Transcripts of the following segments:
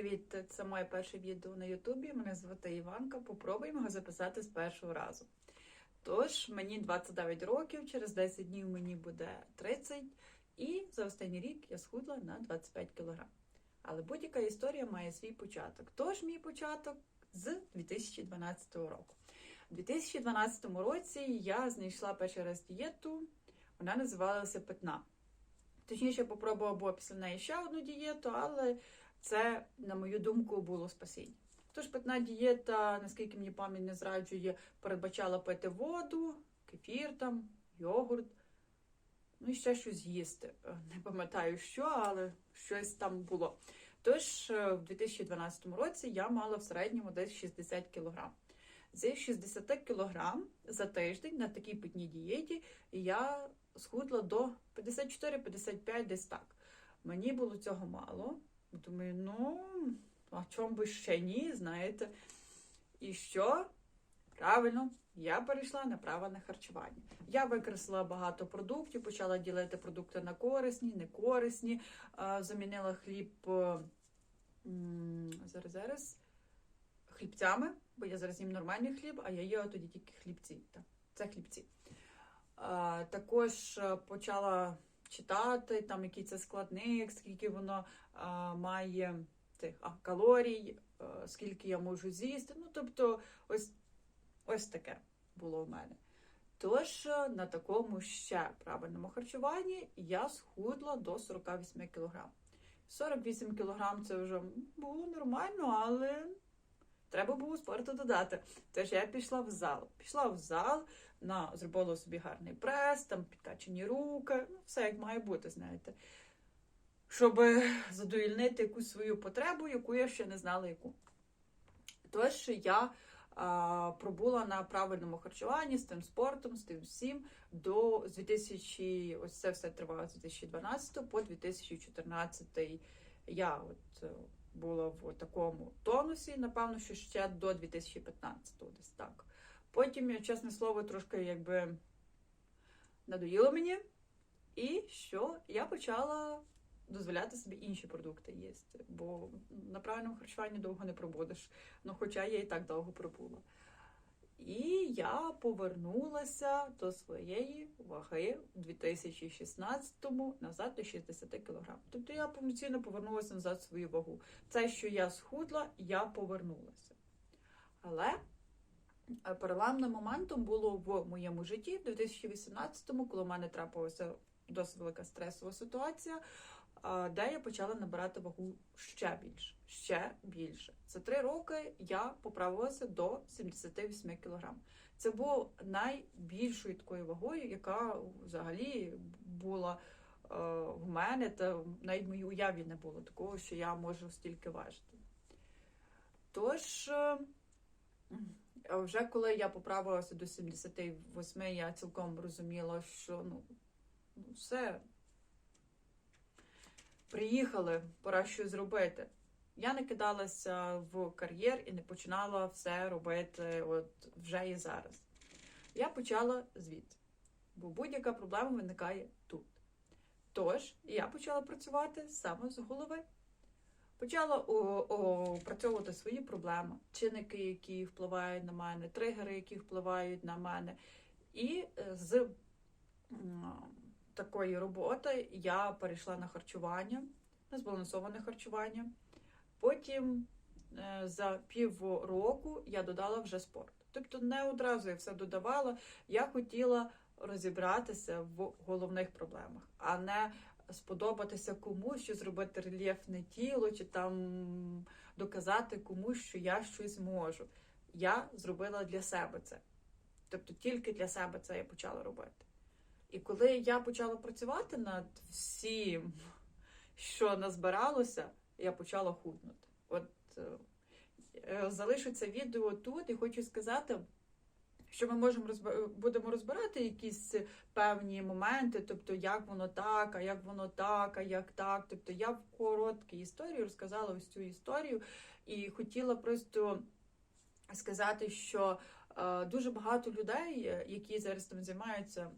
привіт! Це моє перше відео на Ютубі. Мене звати Іванка. Попробуємо його записати з першого разу. Тож, мені 29 років, через 10 днів мені буде 30, і за останній рік я схудла на 25 кг. Але будь-яка історія має свій початок. Тож, мій початок з 2012 року. У 2012 році я знайшла перший раз дієту, вона називалася Питна. Точніше, попробувала було після неї ще одну дієту, але це, на мою думку, було спасіння. Тож питна дієта, наскільки мені пам'ять не зраджує, передбачала пити воду, кефір там, йогурт, ну і ще щось їсти. Е, Не пам'ятаю що, але щось там було. Тож, е, в 2012 році я мала в середньому десь 60 кг. З 60 кг за тиждень на такій питній дієті я схудла до 54-55 десь так. Мені було цього мало. Думаю, ну, а чому би ще ні, знаєте. І що? Правильно, я перейшла на правильне харчування. Я викреслила багато продуктів, почала ділити продукти на корисні, некорисні, замінила хліб е, зараз зараз хлібцями, бо я зараз їм нормальний хліб, а я їла тоді тільки хлібці. Це хлібці. Також е, почала читати, там який це складник, скільки воно а, має тих а, калорій, а, скільки я можу з'їсти. Ну, тобто, ось, ось таке було в мене. Тож е, на такому ще правильному харчуванні я схудла до 48 кг. 48 кг це вже було нормально, але треба було спорту додати. Тож я пішла в зал. Пішла в зал, на, зробила собі гарний прес, там підкачені руки, ну, все як має бути, знаєте. Щоб задовільнити якусь свою потребу, яку я ще не знала яку. Тож я а, пробула на правильному харчуванні з тим спортом, з тим всім до 2000, ось це все тривало з 2012 по 2014 я от е, була в такому тонусі, напевно, що ще до 2015-го десь так. Потім, чесне слово, трошки якби надоїло мені, і що я почала дозволяти собі інші продукти їсти, бо на правильному харчуванні довго не пробудеш. Ну, хоча я і так довго пробула. Я повернулася до своєї ваги у 2016-му назад до 60 кг. Тобто я повноцінно повернулася назад свою вагу. Це, що я схудла, я повернулася. Але е, переламним моментом було в моєму житті в 2018-му, коли в мене трапилася досить велика стресова ситуація, де я почала набирати вагу ще більше. Ще більше. За три роки я поправилася до 78 кг. Це було найбільшою такою вагою, яка взагалі була е, в мене, та навіть в моїй уяві не було такого, що я можу стільки важити. Тож, е, вже коли я поправилася до 78, я цілком розуміла, що ну, ну все приїхали, пора щось зробити. Я не кидалася в кар'єр і не починала все робити от вже і зараз. Я почала звідти, бо будь-яка проблема виникає тут. Тож, я почала працювати саме з голови. Почала опрацьовувати свої проблеми, чинники, які впливають на мене, тригери, які впливають на мене. І е, з такої роботи я перейшла на харчування, на збалансоване харчування. Потім е, за півроку я додала вже спорт. Тобто не одразу я все додавала. Я хотіла розібратися в головних проблемах, а не сподобатися комусь, що зробити рельєфне тіло, чи там доказати комусь, що я щось можу. Я зробила для себе це. Тобто тільки для себе це я почала робити. І коли я почала працювати над всім, що назбиралося, я почала худнути. От е, залишу це відео тут і хочу сказати, що ми можемо розбир... будемо розбирати якісь певні моменти, тобто як воно так, а як воно так, а як так. Тобто я в короткій історії розказала ось цю історію і хотіла просто сказати, що е, дуже багато людей, е, які зараз там займаються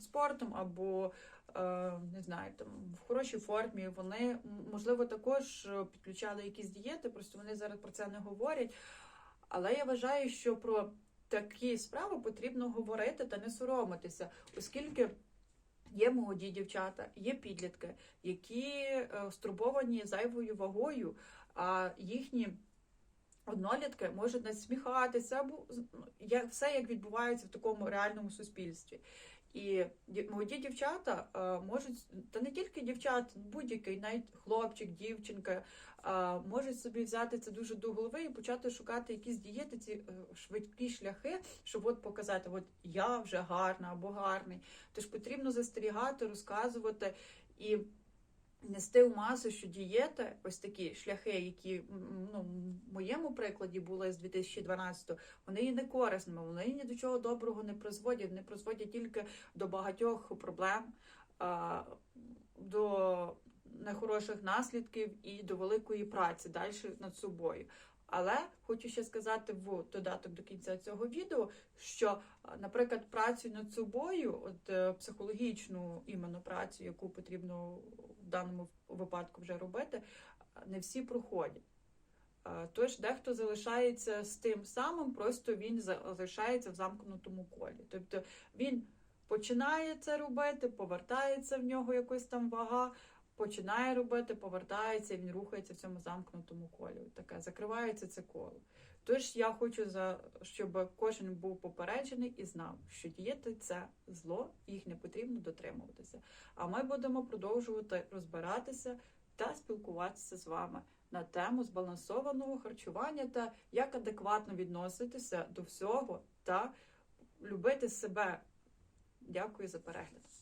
спортом або е, не знаю, там в хорошій формі, вони можливо також підключали якісь дієти, просто вони зараз про це не говорять. Але я вважаю, що про такі справи потрібно говорити та не соромитися, оскільки. Є молоді дівчата, є підлітки, які стурбовані зайвою вагою, а їхні однолітки можуть насміхатися, або ну, як все як відбувається в такому реальному суспільстві. І молоді дівчата можуть, та не тільки дівчат, будь-який, навіть хлопчик, дівчинка, можуть собі взяти це дуже до голови і почати шукати якісь дієти, ці е, швидкі шляхи, щоб от показати, от я вже гарна або гарний. Тож потрібно застерігати, розказувати і нести в масу, що дієти, ось такі шляхи, які ну, в моєму прикладі були з 2012-го, вони є не корисними, вони ні до чого доброго не призводять, не призводять тільки до багатьох проблем, до нехороших наслідків і до великої праці далі над собою. Але хочу ще сказати в додаток до кінця цього відео, що, наприклад, працю над собою, от е, психологічну іменно працю, яку потрібно в даному випадку вже робити, не всі проходять. Тож дехто залишається з тим самим, просто він залишається в замкнутому колі. Тобто він починає це робити, повертається в нього якась там вага, починає робити, повертається, він рухається в цьому замкнутому колі. Таке закривається це коло. Тож я хочу за щоб кожен був попереджений і знав, що дієти це зло, їх не потрібно дотримуватися. А ми будемо продовжувати розбиратися та спілкуватися з вами на тему збалансованого харчування та як адекватно відноситися до всього та любити себе. Дякую за перегляд.